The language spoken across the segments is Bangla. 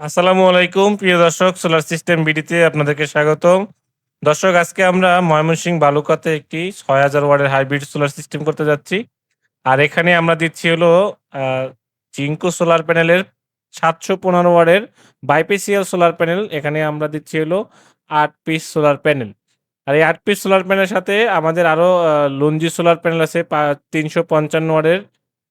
আসসালামু আলাইকুম, প্রিয় দর্শক সোলার সিস্টেম বিডিতে আপনাদেরকে স্বাগতম। দর্শক, আজকে আমরা ময়মনসিং বালুকাতে একটি ছয় হাজার ওয়ার্ডের হাইব্রিড সোলার সিস্টেম করতে যাচ্ছি। আর এখানে আমরা দিচ্ছি হলো চিঙ্কো সোলার প্যানেলের সাতশো পনেরো ওয়ার্ডের বাইপেসিয়াল সোলার প্যানেল এখানে আমরা দিচ্ছি হলো আট পিস সোলার প্যানেল আর এই আট পিস সোলার প্যানেলের সাথে আমাদের আরও লঞ্জি সোলার প্যানেল আছে তিনশো পঞ্চান্ন ওয়ার্ডের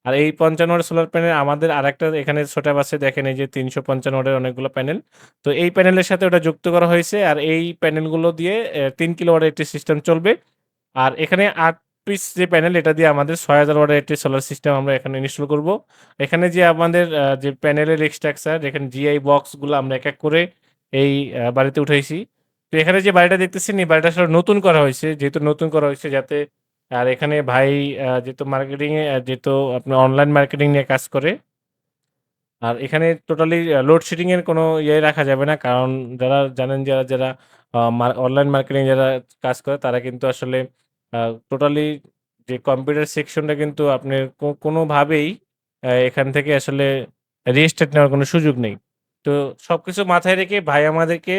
আর এই পঞ্চান্ন ওয়াটের সোলার প্যানেল আমাদের আরেকটা এখানে ছোট বাসে দেখেন এই যে তিনশো পঞ্চান্ন ওয়াটের অনেকগুলো প্যানেল তো এই প্যানেলের সাথে ওটা যুক্ত করা হয়েছে, আর এই প্যানেলগুলো দিয়ে তিন কিলো ওয়াটের একটি সিস্টেম চলবে। আর এখানে আট পিস যে প্যানেল এটা দিয়ে আমাদের ছয় হাজার ওয়াটের একটি সোলার সিস্টেম আমরা এখানে ইনস্টল করব। এখানে যে আমাদের যে প্যানেলের এক্সট্রাকচার এখানে জিআই বক্সগুলো আমরা এক এক করে এই বাড়িতে উঠাইছি। তো এখানে যে বাড়িটা দেখতেছেন, এই বাড়িটা আসলে নতুন করা হয়েছে, যেহেতু নতুন করা হয়েছে, যাতে আর এখানে ভাই যেহেতু মার্কেটিং এ যেহেতু আপনার অনলাইন মার্কেটিং নিয়ে কাজ করে আর এখানে টোটালি লোডশেডিং এর কোনো ইয়ে রাখা যাবে না। কারণ যারা জানেন যারা, যারা অনলাইন মার্কেটিং যারা কাজ করে তারা কিন্তু আসলে টোটালি যে কম্পিউটার সেকশনটা কিন্তু আপনি কোনোভাবেই এখান থেকে আসলে রেজিস্টার্ড নেওয়ার কোনো সুযোগ নেই। তো সবকিছু মাথায় রেখে ভাই আমাদেরকে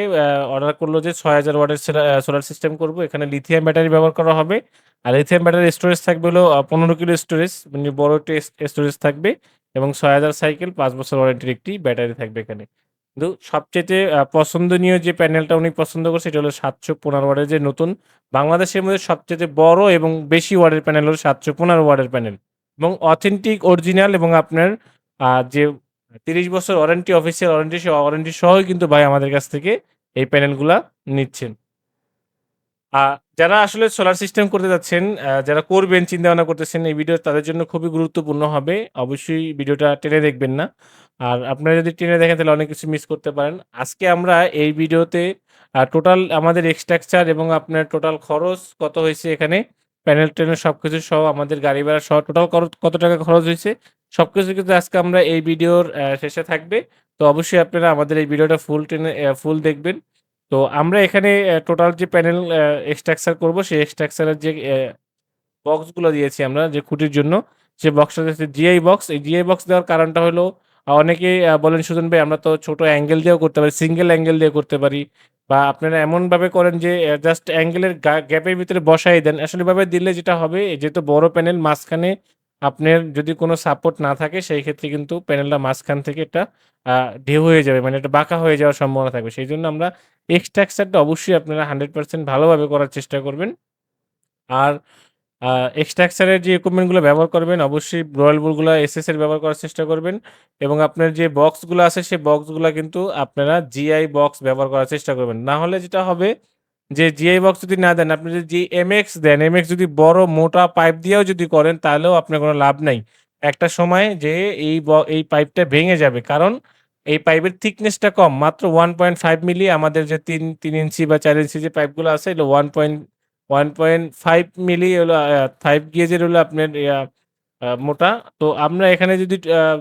অর্ডার করল যে ছয় হাজার ওয়াটের সোলার সিস্টেম করব। এখানে লিথিয়াম ব্যাটারি ব্যবহার করা হবে। আর লিথিয়াম ব্যাটারির স্টোরেজ থাকবে হলো পনেরো কিলো স্টোরেজ মানে বড় একটি স্টোরেজ থাকবে এবং ছয় হাজার সাইকেল পাঁচ বছর ওয়ারেন্টির একটি ব্যাটারি থাকবে এখানে। কিন্তু সবচাইতে পছন্দনীয় যে প্যানেলটা উনি পছন্দ করছে সেটা হলো সাতশো পনেরো ওয়ার্ডের যে নতুন বাংলাদেশের মধ্যে সবচাইতে বড় এবং বেশি ওয়ার্ডের প্যানেল হলো সাতশো পনেরো ওয়ার্ডের প্যানেল এবং অথেন্টিক অরিজিনাল এবং আপনার যে তিরিশ বছর ওয়ারেন্টি অফিসিয়াল ওয়ারেন্টি সহ ওয়ারেন্টি সহই কিন্তু ভাই আমাদের কাছ থেকে এই প্যানেলগুলা নিচ্ছেন। আর যারা আসলে সোলার সিস্টেম করতে যাচ্ছেন, যারা করবেন চিন্তা-ভাবনা করতেছেন এই ভিডিও তাদের জন্য খুবই গুরুত্বপূর্ণ হবে। অবশ্যই ভিডিওটা টেনে দেখবেন না। আর আপনারা যদি টেনে দেখেন তাহলে অনেক কিছু মিস করতে পারেন। আজকে আমরা এই ভিডিওতে টোটাল আমাদের এক্সট্রাকচার এবং আপনার টোটাল খরচ কত হয়েছে এখানে প্যানেল-ট্যানেল সবকিছু সহ আমাদের গাড়ি ভাড়া সহ টোটাল কত টাকা খরচ হয়েছে সবকিছু কিন্তু আজকে আমরা এই ভিডিওর শেষে থাকবে। তো অবশ্যই আপনারা আমাদের এই ভিডিওটা ফুল টেনে ফুল দেখবেন। তো আমরা এখানে টোটাল যে প্যানেল এক্সট্রাকচার করব, সেই এক্সট্রাকচারের যে বক্সগুলো দিয়েছি আমরা যে খুঁটির জন্য, সে বক্সটা হচ্ছে জিআই বক্স। এই জিআই বক্স দেওয়ার কারণটা হলো অনেকেই বলেন সুজন ভাই আমরা তো ছোট অ্যাঙ্গেল দিয়েও করতে পারি, সিঙ্গেল অ্যাঙ্গেল দিয়ে করতে পারি বা আপনারা এমনভাবে করেন যে জাস্ট অ্যাঙ্গেলের গ্যাপের ভিতরে বসাই দেন। আসলে এভাবে দিলে যেটা হবে যেহেতু বড় প্যানেল মাঝখানে আপনার যদি কোনো সাপোর্ট না থাকে সেই ক্ষেত্রে কিন্তু প্যানেলটা মাঝখান থেকে এটা ঢেউ হয়ে যাবে। মানে এটা বাঁকা হয়ে যাওয়ার সম্ভাবনা থাকবে। সেই জন্য আমরা এক্সট্রাকচারটা অবশ্যই আপনারা হান্ড্রেড পার্সেন্ট ভালোভাবে করার চেষ্টা করবেন। আর এক্সট্রাকচারের যে ইকুইপমেন্টগুলো ব্যবহার করবেন অবশ্যই রয়্যাল বুলগুলা এসএস এর ব্যবহার করার চেষ্টা করবেন এবং আপনার যে বক্সগুলো আছে সেই বক্সগুলা কিন্তু আপনারা জিআই বক্স ব্যবহার করার চেষ্টা করবেন। না হলে যেটা হবে যে জিআই বক্স যদি না দেন, আপনি যদি এমএক্স দেন, এমএক্স যদি বড় মোটা পাইপ দিয়েও যদি করেন তাহলেও আপনার কোনো লাভ নাই। একটা সময় যে এই এই পাইপটা ভেঙে যাবে। কারণ এই পাইপের থিকনেসটা কম। মাত্র 1.5 মিলি আমাদের যে তিন তিন ইঞ্চি বা চার ইঞ্চি যে পাইপগুলো আছে এগুলো 1.1.5 মিলি হলো 5 গেজের হলো আপনার মোটা। তো আমরা এখানে যদি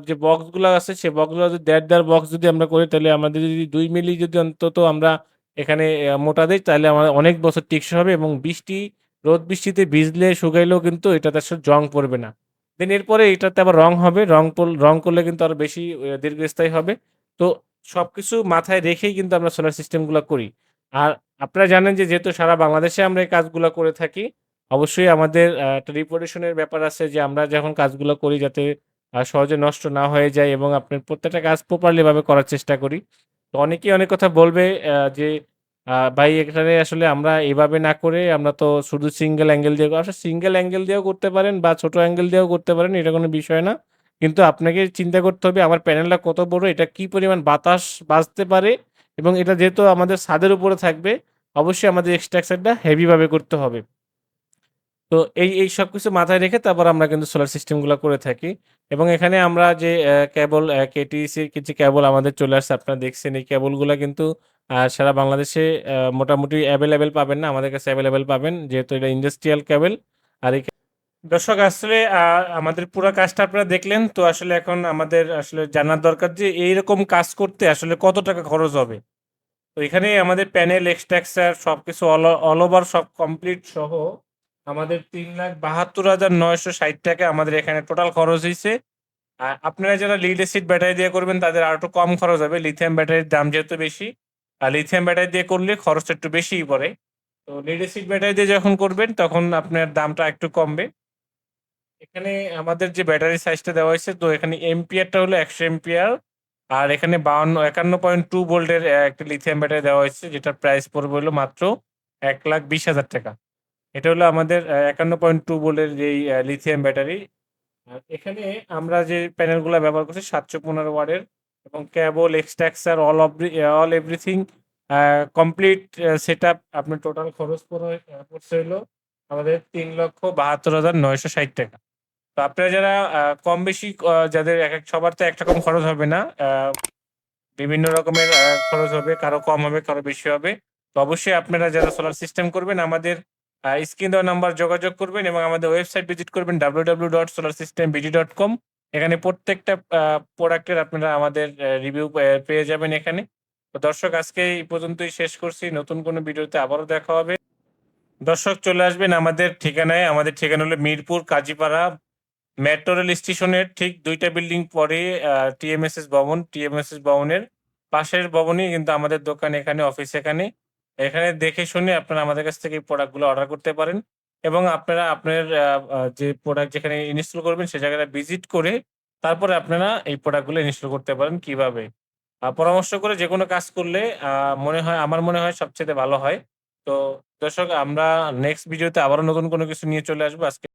যে বক্সগুলো আছে সেই বক্সগুলো যদি দেড়, দেড় বক্স যদি আমরা করি তাহলে আমাদের যদি 2 মিলি যদি অন্তত আমরা এখানে মোটা দেই তাহলে আমাদের অনেক বছর টিকসই হবে এবং বৃষ্টি, রোদ বৃষ্টিতে ভিজলে শুকাইলেও কিন্তু এটাতে আসলে জং পড়বে না। দেন এরপরে এটাতে আবার রং হবে। রং রং করলে কিন্তু আরও বেশি দীর্ঘস্থায়ী হবে। তো সবকিছু মাথায় রেখেই কিন্তু আমরা সোলার সিস্টেমগুলো করি। আর আপনারা জানেন যে যেহেতু সারা বাংলাদেশে আমরা এই কাজগুলো করে থাকি, অবশ্যই আমাদের একটা রিপুটেশন এর ব্যাপার আছে যে আমরা যখন কাজগুলো করি যাতে সহজে নষ্ট না হয়ে যায় এবং আপনার প্রত্যেকটা কাজ প্রপারলি ভাবে করার চেষ্টা করি। তো অনেকেই অনেক কথা বলবে যে ভাই এখানে আসলে আমরা এভাবে না করে আমরা তো শুধু সিঙ্গেল অ্যাঙ্গেল দিয়ে আসলে সিঙ্গেল অ্যাঙ্গেল দিয়েও করতে পারেন বা ছোট অ্যাঙ্গেল দিয়েও করতে পারেন এটা কোনো বিষয় না। কিন্তু আপনাকে চিন্তা করতে হবে আমার প্যানেলটা কত বড়, এটা কি পরিমাণ বাতাস বাজতে পারে এবং এটা যেহেতু আমাদের ছাদের উপরে থাকবে, অবশ্যই আমাদের এক্সট্রাকচারটা হেভি ভাবে করতে হবে। তো এই, এই সব কিছু মাথায় রেখে তারপর আমরা কিন্তু সোলার সিস্টেমগুলো করে থাকি এবং এখানে আমরা যে কেবল কেটিসির কিছু কেবল আমাদের চলে আসছে আপনারা দেখছেন এই কেবলগুলা কিন্তু সারা বাংলাদেশে মোটামুটি অ্যাভেলেবেল পাবেন না। আমাদের কাছে অ্যাভেলেবেল পাবেন যেহেতু এটা ইন্ডাস্ট্রিয়াল কেবল আর এই দর্শক আসলে আমাদের পুরো কাজটা আপনারা দেখলেন। তো আসলে এখন আমাদের আসলে জানার দরকার যে এইরকম কাজ করতে আসলে কত টাকা খরচ হবে? তো এখানে আমাদের প্যানেল, এক্সট্রাকচার সবকিছু অল অল ওভার সব কমপ্লিট সহ আমাদের ৳৩,৭২,৯৬০ টাকা আমাদের এখানে টোটাল খরচ হয়েছে আর আপনারা যারা লিড ব্যাটারি দিয়ে করবেন তাদের আর একটু কম খরচ হবে লিথিয়াম ব্যাটারির দাম যেহেতু বেশি আর লিথিয়াম ব্যাটারি দিয়ে করলে খরচটা একটু বেশিই পড়ে তো লিড অ্যাসিড ব্যাটারি দিয়ে যখন করবেন তখন আপনার দামটা একটু কমবে এখানে আমাদের যে ব্যাটারি সাইজটা দেওয়া হয়েছে, তো এখানে এম্পিয়ারটা হলো একশো এম্পিয়ার আর এখানে বাউন্ন, একান্ন পয়েন্ট টু ভোল্টের একটা লিথিয়াম ব্যাটারি দেওয়া হয়েছে, যেটার প্রাইস পড়বে হলো মাত্র এক লাখ বিশ হাজার টাকা। এটা হলো আমাদের একান্ন পয়েন্ট টু ভোল্টের যেই লিথিয়াম ব্যাটারি আর এখানে আমরা যে প্যানেলগুলো ব্যবহার করছি, সাতশো পনেরো ওয়ার্ডের এবং কেবল structure all all everything complete set up আপনার টোটাল খরচ পড়ে পড়ছে হলো আমাদের তিন লক্ষ বাহাত্তর হাজার নয়শো ষাট টাকা। তো আপনারা যারা কম বেশি যাদের এক এক সবার তো একরকম খরচ হবে না বিভিন্ন রকমের খরচ হবে, কারও কম হবে, কারও বেশি হবে। তো অবশ্যই আপনারা যারা সোলার সিস্টেম করবেন, আমাদের স্ক্রিন দেওয়া নাম্বার যোগাযোগ করবেন এবং আমাদের ওয়েবসাইট ভিজিট করবেন W W dot solar system BD dot com এখানে প্রত্যেকটা প্রোডাক্টের আপনারা আমাদের রিভিউ পেয়ে যাবেন এখানে। তো দর্শক, আজকে এই পর্যন্তই শেষ করছি। নতুন কোনো ভিডিওতে আবারও দেখা হবে। দর্শক, চলে আসবেন আমাদের ঠিকানায়। আমাদের ঠিকানা হলো মিরপুর, কাজীপাড়া মেট্রো রেল স্টেশনের ঠিক দুইটা বিল্ডিং পরে টিএমএসএস ভবন। টিএমএসএস ভবনের পাশের ভবনই কিন্তু আমাদের দোকান এখানে, অফিস এখানে। এখানে দেখে শুনে আপনারা আমাদের কাছ থেকে এই প্রোডাক্টগুলো অর্ডার করতে পারেন। এবং আপনারা আপনার যে প্রোডাক্ট যেখানে ইনস্টল করবেন সে জায়গাটা ভিজিট করে তারপরে আপনারা এই প্রোডাক্টগুলো ইনস্টল করতে পারেন কীভাবে। পরামর্শ করে যে কোনো কাজ করলে মনে হয়, আমার মনে হয় সবচেয়ে ভালো হয়। তো দর্শক, আমরা নেক্সট ভিডিওতে আবারও নতুন কোনো কিছু নিয়ে চলে আসব। আজকে